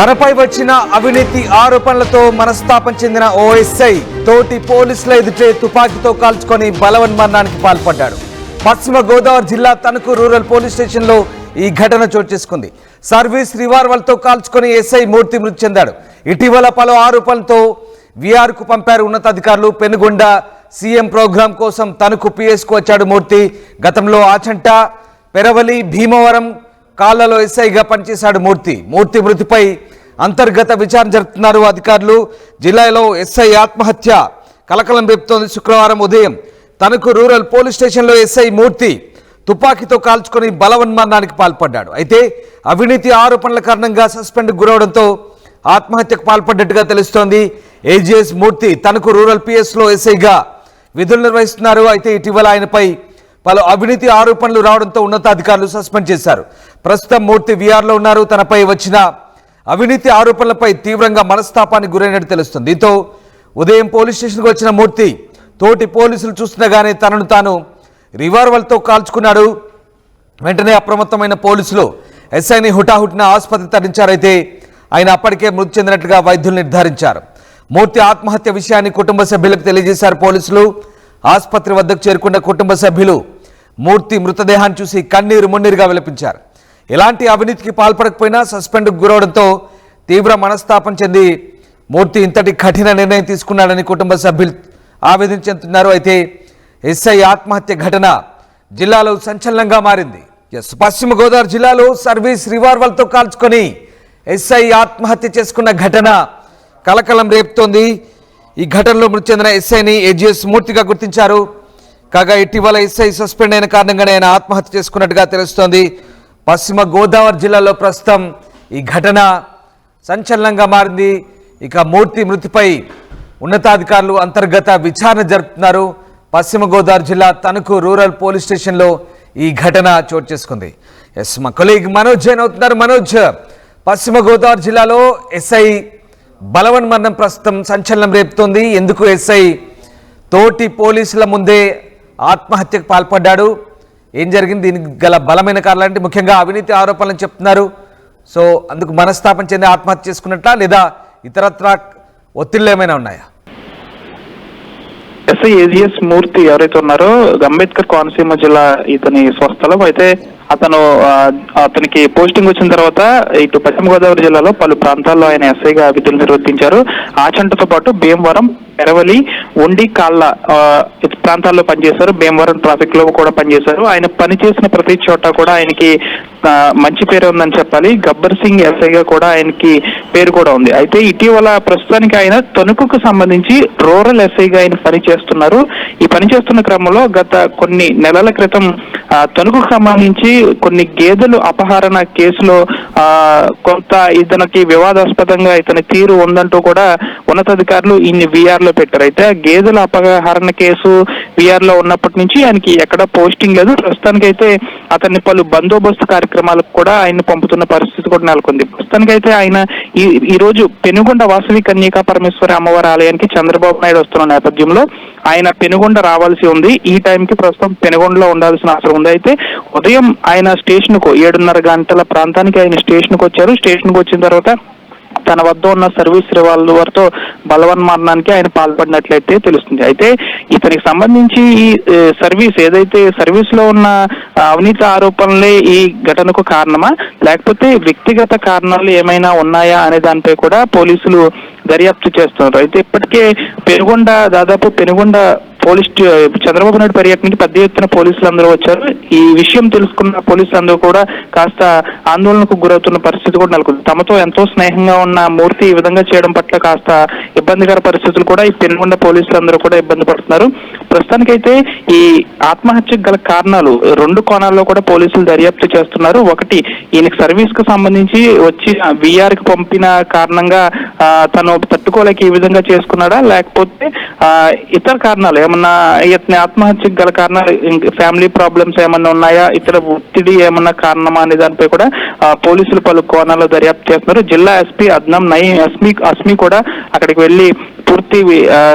తనపై వచ్చిన అవినీతి ఆరోపణలతో మనస్తాపం చెందిన ఓఎస్ఐ తోటి పోలీసుల ఎదుటే తుపాకీతో కాల్చుకొని బలవన్మరణానికి పాల్పడ్డాడు. పశ్చిమ గోదావరి జిల్లా తణుకు రూరల్ పోలీస్ స్టేషన్లో ఈ ఘటన చోటు చేసుకుంది. సర్వీస్ రివాల్వర్తో కాల్చుకొని ఎస్ఐ మూర్తి మృతి చెందాడు. ఇటీవల పలు ఆరోపణలతో విఆర్కు పంపారు ఉన్నతాధికారులు పెనుగొండ సీఎం ప్రోగ్రాం కోసం తణుకు పిఎస్కు వచ్చాడు మూర్తి. గతంలో ఆచంట పెరవలి భీమవరం కాళ్ళలో ఎస్ఐగా పనిచేశాడు మూర్తి. మూర్తి మృతిపై అంతర్గత విచారణ జరుపుతున్నారు అధికారులు. జిల్లాలో ఎస్ఐ ఆత్మహత్య కలకలం రేపుతోంది శుక్రవారం ఉదయం. తనకు రూరల్ పోలీస్ స్టేషన్లో ఎస్ఐ మూర్తి తుపాకీతో కాల్చుకొని బలవన్మరణానికి పాల్పడ్డాడు. అయితే అవినీతి ఆరోపణల కారణంగా సస్పెండ్ గురవడంతో ఆత్మహత్యకు పాల్పడ్డట్టుగా తెలుస్తోంది. ఏజీఎస్ మూర్తి తనకు రూరల్ పిఎస్లో ఎస్ఐగా విధులు నిర్వహిస్తున్నారు. అయితే ఇటీవల ఆయనపై పలు అవినీతి ఆరోపణలు రావడంతో ఉన్నతాధికారులు సస్పెండ్ చేశారు. ప్రస్తుతం మూర్తి విఆర్లో ఉన్నారు. తనపై వచ్చిన అవినీతి ఆరోపణలపై తీవ్రంగా మనస్తాపానికి గురైనట్టు తెలుస్తుంది. దీంతో ఉదయం పోలీస్ స్టేషన్కి వచ్చిన మూర్తి తోటి పోలీసులు చూస్తుండగానే తనను తాను రివాల్వర్తో కాల్చుకున్నాడు. వెంటనే అప్రమత్తమైన పోలీసులు ఎస్ఐని హుటాహుటిన ఆసుపత్రి తరలించారైతే ఆయన అప్పటికే మృతి చెందినట్లుగా వైద్యులు నిర్ధారించారు. మూర్తి ఆత్మహత్య విషయాన్ని కుటుంబ సభ్యులకు తెలియజేశారు పోలీసులు. ఆసుపత్రి వద్దకు చేరుకున్న కుటుంబ సభ్యులు మూర్తి మృతదేహాన్ని చూసి కన్నీరు మున్నీరుగా విలపించారు. ఎలాంటి అవినీతికి పాల్పడకపోయినా సస్పెండ్కు గురవడంతో తీవ్ర మనస్తాపం చెంది మూర్తి ఇంతటి కఠిన నిర్ణయం తీసుకున్నాడని కుటుంబ సభ్యులు ఆవేదన చెందుతున్నారు అయితే ఎస్ఐ ఆత్మహత్య ఘటన జిల్లాలో సంచలనంగా మారింది. ఎస్ పశ్చిమ గోదావరి జిల్లాలో సర్వీస్ రివాల్వర్తో కాల్చుకొని ఎస్ఐ ఆత్మహత్య చేసుకున్న ఘటన కలకలం రేపుతోంది. ఈ ఘటనలో మృతి చెందిన ఎస్ఐని ఏజీఎస్ మూర్తిగా గుర్తించారు. కాగా ఇటీవల ఎస్ఐ సస్పెండ్ అయిన కారణంగానే ఆయన ఆత్మహత్య చేసుకున్నట్టుగా తెలుస్తోంది. పశ్చిమ గోదావరి జిల్లాలో ప్రస్తుతం ఈ ఘటన సంచలనంగా మారింది. ఇక మూర్తి మృతిపై ఉన్నతాధికారులు అంతర్గత విచారణ జరుపుతున్నారు. పశ్చిమ గోదావరి జిల్లా తణుకు రూరల్ పోలీస్ స్టేషన్లో ఈ ఘటన చోటు చేసుకుంది. ఎస్ మా కొలీగ్ మనోజ్ జైన్ అవుతున్నారు. మనోజ్ పశ్చిమ గోదావరి జిల్లాలో ఎస్ఐ బలవన్ మరణం ప్రస్తుతం సంచలనం రేపుతోంది. ఎందుకు ఎస్ఐ తోటి పోలీసుల ముందే ఆత్మహత్యకు పాల్పడ్డాడు? ఏం జరిగింది? దీనికి గల బలమైన కారణాలు అంటే ముఖ్యంగా అవినీతి ఆరోపణలు చెప్తున్నారు. సో అందుకు మనస్తాపం చెంది ఆత్మహత్య చేసుకున్నట్లా లేదా ఇతరత్రా ఒత్తిళ్ళు ఏమైనా ఉన్నాయా? ఎస్ఐ ఏజిఎస్ మూర్తి ఎవరైతే ఉన్నారో అంబేద్కర్ కోనసీమ జిల్లా ఇతని స్వస్థలం. అయితే అతను అతనికి పోస్టింగ్ వచ్చిన తర్వాత ఇటు పశ్చిమ గోదావరి జిల్లాలో పలు ప్రాంతాల్లో ఆయన ఎస్ఐగా విధులు నిర్వర్తించారు. ఆచంటతో పాటు భీమవరం ఎరవలి ఉండి కాళ్ళ ప్రాంతాల్లో పనిచేశారు. భీమవరం ట్రాఫిక్లో కూడా పనిచేశారు. ఆయన పనిచేసిన ప్రతి చోట కూడా ఆయనకి మంచి పేరు ఉందని చెప్పాలి. గబ్బర్ సింగ్ ఎస్ఐగా కూడా ఆయనకి పేరు కూడా ఉంది. అయితే ఇటీవల ప్రస్తుతానికి ఆయన తణుకుకు సంబంధించి రూరల్ ఎస్ఐగా ఆయన పని చేస్తున్నారు. ఈ పని చేస్తున్న క్రమంలో గత కొన్ని నెలల క్రితం తణుకు తణుకుకు సంబంధించి కొన్ని గేదెలు అపహరణ కేసులో ఆ, కొంత ఇతనికి వివాదాస్పదంగా ఇతని తీరు ఉందంటూ కూడా ఉన్నతాధికారులు ఇన్ని విఆర్ లో పెట్టారు. అయితే ఆ గేదెల అపహరణ కేసు విఆర్లో ఉన్నప్పటి నుంచి ఆయనకి ఎక్కడ పోస్టింగ్ లేదు. ప్రస్తుతానికైతే అతన్ని పలు బందోబస్తు కార్యక్రమాలకు కూడా ఆయన పంపుతున్న పరిస్థితి కూడా నెలకొంది. ప్రస్తుతానికైతే ఆయన ఈ ఈ రోజు పెనుగొండ వాసవి కన్యకా పరమేశ్వరి అమ్మవారి ఆలయానికి చంద్రబాబు నాయుడు వస్తున్న నేపథ్యంలో ఆయన పెనుగొండ రావాల్సి ఉంది. ఈ టైంకి ప్రస్తుతం పెనుగొండలో ఉండాల్సిన అవసరం ఉంది. అయితే ఉదయం ఆయన స్టేషన్కు ఏడున్నర గంటల ప్రాంతానికి ఆయన స్టేషన్కు వచ్చారు. స్టేషన్కు వచ్చిన తర్వాత తన వద్ద ఉన్న సర్వీస్ రివాల్వర్తో బలవన్మరణానికి ఆయన పాల్పడినట్లయితే తెలుస్తుంది. అయితే ఇతనికి సంబంధించి ఈ సర్వీస్ ఏదైతే సర్వీస్లో ఉన్న అవినీతి ఆరోపణలే ఈ ఘటనకు కారణమా? లేకపోతే వ్యక్తిగత కారణాలు ఏమైనా ఉన్నాయా అనే దానిపై కూడా పోలీసులు దర్యాప్తు చేస్తున్నారు. అయితే ఇప్పటికే పెనుగొండ దాదాపు పెనుగొండ పోలీస్ చంద్రబాబు నాయుడు పర్యటనకి పెద్ద ఎత్తున పోలీసులు అందరూ వచ్చారు. ఈ విషయం తెలుసుకున్న పోలీసులు అందరూ కూడా కాస్త ఆందోళనకు గురవుతున్న పరిస్థితి కూడా నెలకొంది. తమతో ఎంతో స్నేహంగా ఉన్న మూర్తి ఈ విధంగా చేయడం పట్ల కాస్త ఇబ్బందికర పరిస్థితులు కూడా ఈ పెనుగొండ పోలీసులు అందరూ కూడా ఇబ్బంది పడుతున్నారు. ప్రస్తుతానికైతే ఈ ఆత్మహత్యకు గల కారణాలు రెండు కోణాల్లో కూడా పోలీసులు దర్యాప్తు చేస్తున్నారు. ఒకటి ఈయనకి సర్వీస్కు సంబంధించి వచ్చి విఆర్కి పంపిన కారణంగా తను తట్టుకోలేక ఈ విధంగా చేసుకున్నాడా? లేకపోతే ఇతర కారణాలు ఏమన్నా ఇతని ఆత్మహత్యకు గల కారణాలు ఫ్యామిలీ ప్రాబ్లమ్స్ ఏమన్నా ఉన్నాయా? ఇతర ఒత్తిడి ఏమన్నా కారణమా? అనే దానిపై కూడా పోలీసులు పలు కోణాల్లో దర్యాప్తు చేస్తున్నారు. జిల్లా ఎస్పీ అద్నం నయీం అస్మి అస్మి కూడా అక్కడికి వెళ్ళి పూర్తి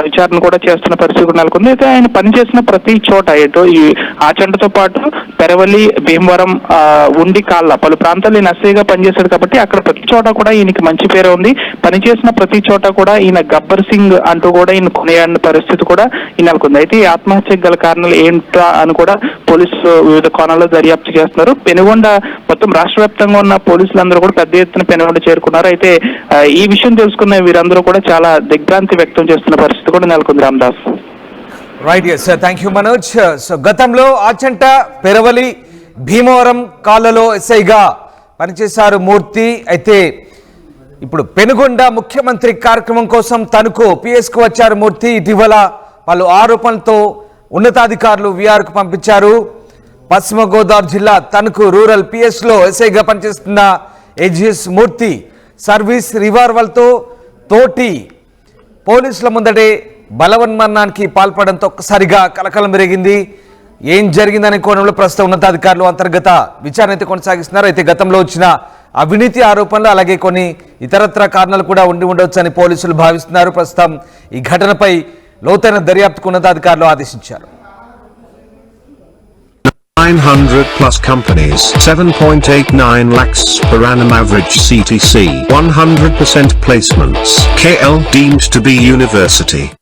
విచారణ కూడా చేస్తున్న పరిస్థితి కూడా నెలకొంది. అయితే ఆయన పనిచేసిన ప్రతి చోట ఎటు ఈ ఆచంటతో పాటు పెరవలి భీమవరం ఉండి కాళ్ళ పలు ప్రాంతాల్లో ఈయన ఎస్ఐగా పనిచేశాడు కాబట్టి అక్కడ ప్రతి చోట కూడా ఈయనకి మంచి పేరు ఉంది. పనిచేసిన ప్రతి చోట కూడా ఈయన గబ్బర్ సింగ్ అంటూ కూడా ఈయన కొనియాడిన పరిస్థితి కూడా ఈ నెలకొంది. అయితే ఈ ఆత్మహత్యకు గల కారణాలు ఏంటా అని కూడా పోలీసులు వివిధ కోణాల్లో దర్యాప్తు చేస్తున్నారు. పెనుగొండ మొత్తం రాష్ట్ర వ్యాప్తంగా ఉన్న పోలీసులందరూ కూడా పెద్ద ఎత్తున పెనుగొండ చేరుకున్నారు. అయితే ఈ విషయం తెలుసుకున్న వీరందరూ కూడా చాలా దిగ్భ్రాంతి వ్యక్తం చేస్తున్న పరిస్థితి కూడా నెలకొంది Ramdas. Right yes thank you Manoj so గతంలో ఆచంట పెరవలి భీమవరం కాళ్ళలో ఎస్ఐగా పనిచేశారు మూర్తి. అయితే ఇప్పుడు పెనుగొండ ముఖ్యమంత్రి కార్యక్రమం కోసం తణుకు పిఎస్కు వచ్చారు మూర్తి. ఇటీవల పలు ఆరోపణలతో ఉన్నతాధికారులు విఆర్కు పంపించారు. పశ్చిమ గోదావరి జిల్లా తణుకు రూరల్ పిఎస్లో ఎస్ఐగా పనిచేస్తున్న ఏజిఎస్ మూర్తి సర్వీస్ రివాల్వర్తో తోటి పోలీసుల ముందటే బలవన్మరణానికి పాల్పడంతో ఒక్కసారిగా కలకలం పెరిగింది ఏం జరిగిందనే కోణంలో ప్రస్తుతం ఉన్నతాధికారులు అంతర్గత విచారణ అయితే కొనసాగిస్తున్నారు. అయితే గతంలో వచ్చిన అవినీతి ఆరోపణలు అలాగే కొన్ని ఇతరత్ర కారణాలు కూడా ఉండి ఉండవచ్చని పోలీసులు భావిస్తున్నారు. ప్రస్తుతం ఈ ఘటనపై లోతైన దర్యాప్తుకు ఉన్నతాధికారులు ఆదేశించారు. 900 plus companies, 7.89 lakhs per annum average CTC, 100% placements. KL deemed to be university.